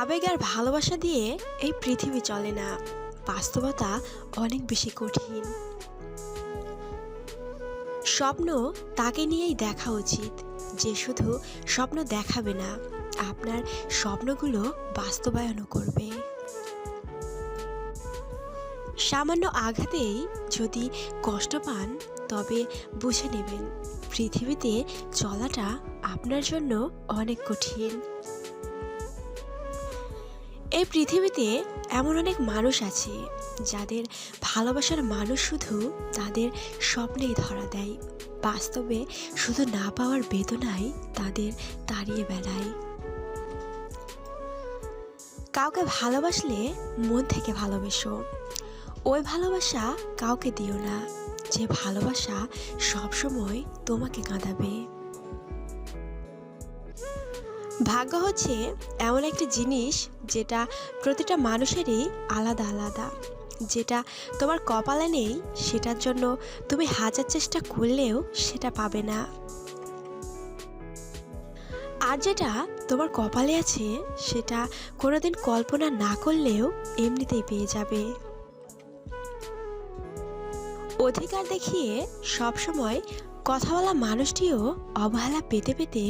আবেগ আর ভালোবাসা দিয়ে এই পৃথিবী চলে না। বাস্তবতা অনেক বেশি কঠিন। স্বপ্ন তাকে নিয়েই দেখা উচিত, যে শুধু স্বপ্ন দেখাবে না, আপনার স্বপ্নগুলো বাস্তবায়নও করবে। সামান্য আঘাতেই যদি কষ্ট পান, তবে বুঝে নেবেন, পৃথিবীতে চলাটা আপনার জন্য অনেক কঠিন। এই পৃথিবীতে এমন অনেক মানুষ আছে যাদের ভালোবাসার মানুষ শুধু তাদের স্বপ্নেই ধরা দেয়। বাস্তবে শুধু না পাওয়ার বেদনাই তাদের তাড়িয়ে বেড়ায়। কাউকে ভালোবাসলে মন থেকে ভালোবেসো। ওই ভালোবাসা কাউকে দিও না। যে ভালোবাসা সবসময় তোমাকে কাঁদাবে। ভাগ্য হচ্ছে এমন একটা জিনিস যেটা প্রতিটা মানুষেরই আলাদা আলাদা। যেটা তোমার কপালে নেই, সেটার জন্য তুমি হাজার চেষ্টা করলেও সেটা পাবে না। আর যেটা তোমার কপালে আছে, সেটা কোনোদিন কল্পনা না করলেও এমনিতেই পেয়ে যাবে। অধিকার দেখিয়ে সবসময় কথা বলা মানুষটিও অবহেলা পেতে পেতে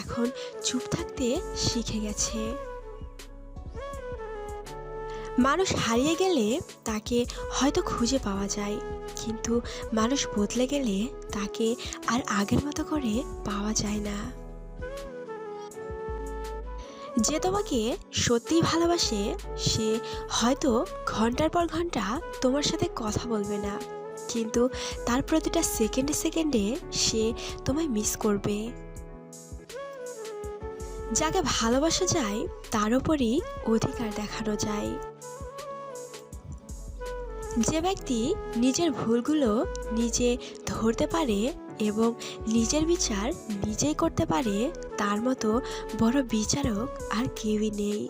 এখন চুপ থাকতে শিখে গেছে। মানুষ হারিয়ে গেলে তাকে হয়তো খুঁজে পাওয়া যায়, কিন্তু মানুষ বদলে গেলে তাকে আর আগের মতো করে পাওয়া যায় না। যে তোমাকে সত্যিই ভালোবাসে, সে হয়তো ঘণ্টার পর ঘণ্টা তোমার সাথে কথা বলবে না। কিন্তু তার প্রতিটা সেকেন্ডে সেকেন্ডে সে তোমায় মিস করবে। যাকে ভালোবাসা যায়, তার উপরই অধিকার দেখানো যায়। যে ব্যক্তি নিজের ভুলগুলো নিজে ধরতে পারে এবং নিজের বিচার নিজেই করতে পারে, তার মতো বড় বিচারক আর কেউই নেই।